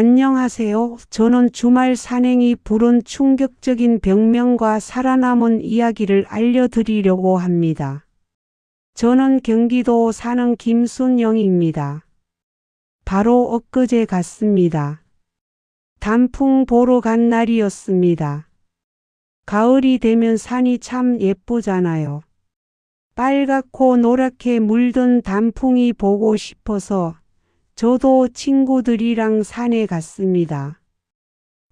안녕하세요. 저는 주말 산행이 부른 충격적인 병명과 살아남은 이야기를 알려드리려고 합니다. 저는 경기도 사는 김순영입니다. 바로 엊그제 갔습니다. 단풍 보러 간 날이었습니다. 가을이 되면 산이 참 예쁘잖아요. 빨갛고 노랗게 물든 단풍이 보고 싶어서 저도 친구들이랑 산에 갔습니다.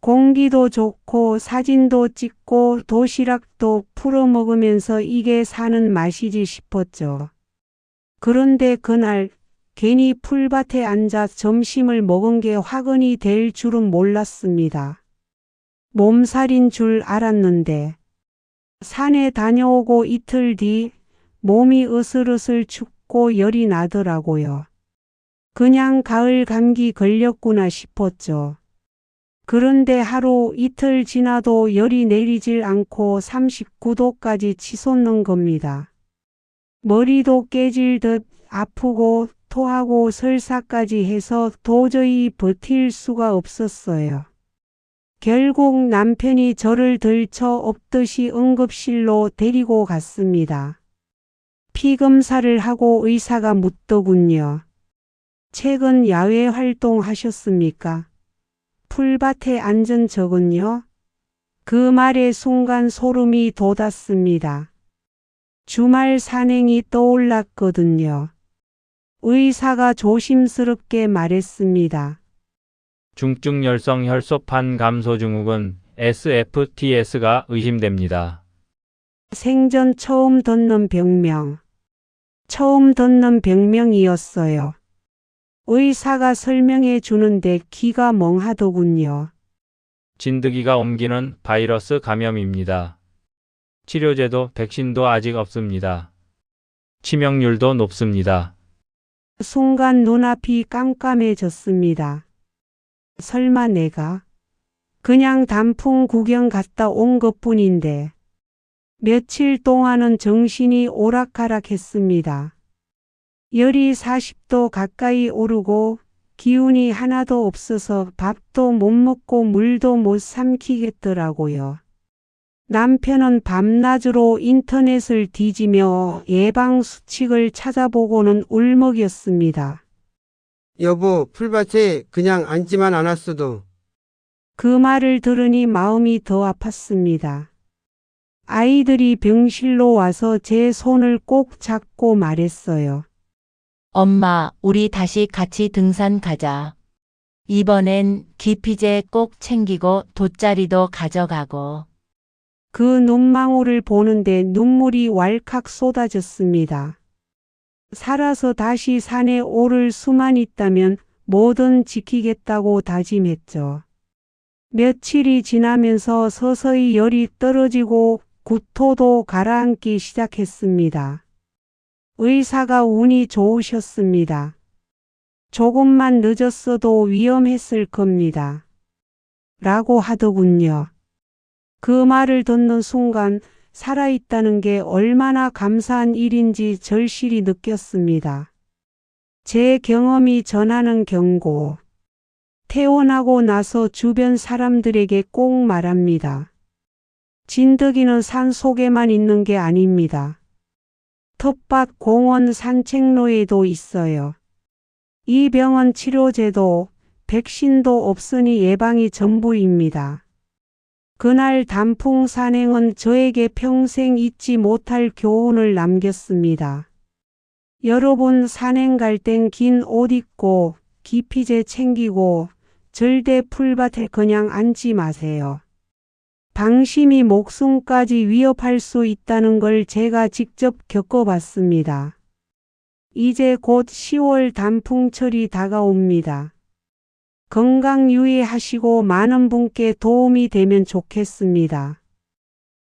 공기도 좋고 사진도 찍고 도시락도 풀어 먹으면서 이게 사는 맛이지 싶었죠. 그런데 그날 괜히 풀밭에 앉아 점심을 먹은 게 화근이 될 줄은 몰랐습니다. 몸살인 줄 알았는데 산에 다녀오고 이틀 뒤 몸이 으슬으슬 춥고 열이 나더라고요. 그냥 가을 감기 걸렸구나 싶었죠. 그런데 하루 이틀 지나도 열이 내리질 않고 39도까지 치솟는 겁니다. 머리도 깨질 듯 아프고 토하고 설사까지 해서 도저히 버틸 수가 없었어요. 결국 남편이 저를 들쳐 업듯이 응급실로 데리고 갔습니다. 피 검사를 하고 의사가 묻더군요. 최근 야외 활동하셨습니까? 풀밭에 앉은 적은요? 그 말에 순간 소름이 돋았습니다. 주말 산행이 떠올랐거든요. 의사가 조심스럽게 말했습니다. 중증 열성 혈소판 감소 증후군 SFTS가 의심됩니다. 생전 처음 듣는 병명. 처음 듣는 병명이었어요. 의사가 설명해 주는데 귀가 멍하더군요. 진드기가 옮기는 바이러스 감염입니다. 치료제도 백신도 아직 없습니다. 치명률도 높습니다. 순간 눈앞이 깜깜해졌습니다. 설마 내가 그냥 단풍 구경 갔다 온 것뿐인데 며칠 동안은 정신이 오락가락했습니다. 열이 40도 가까이 오르고 기운이 하나도 없어서 밥도 못 먹고 물도 못 삼키겠더라고요. 남편은 밤낮으로 인터넷을 뒤지며 예방수칙을 찾아보고는 울먹였습니다. 여보, 풀밭에 그냥 앉지만 않았어도 그 말을 들으니 마음이 더 아팠습니다. 아이들이 병실로 와서 제 손을 꼭 잡고 말했어요. 엄마, 우리 다시 같이 등산 가자. 이번엔 기피제 꼭 챙기고 돗자리도 가져가고. 그 눈망울을 보는데 눈물이 왈칵 쏟아졌습니다. 살아서 다시 산에 오를 수만 있다면 뭐든 지키겠다고 다짐했죠. 며칠이 지나면서 서서히 열이 떨어지고 구토도 가라앉기 시작했습니다. 의사가 운이 좋으셨습니다. 조금만 늦었어도 위험했을 겁니다. 라고 하더군요. 그 말을 듣는 순간 살아있다는 게 얼마나 감사한 일인지 절실히 느꼈습니다. 제 경험이 전하는 경고. 태어나고 나서 주변 사람들에게 꼭 말합니다. 진드기는 산 속에만 있는 게 아닙니다. 텃밭 공원 산책로에도 있어요. 이 병은 치료제도, 백신도 없으니 예방이 전부입니다. 그날 단풍 산행은 저에게 평생 잊지 못할 교훈을 남겼습니다. 여러분 산행 갈 땐 긴 옷 입고 기피제 챙기고 절대 풀밭에 그냥 앉지 마세요. 방심이 목숨까지 위협할 수 있다는 걸 제가 직접 겪어봤습니다. 이제 곧 10월 단풍철이 다가옵니다. 건강 유의하시고 많은 분께 도움이 되면 좋겠습니다.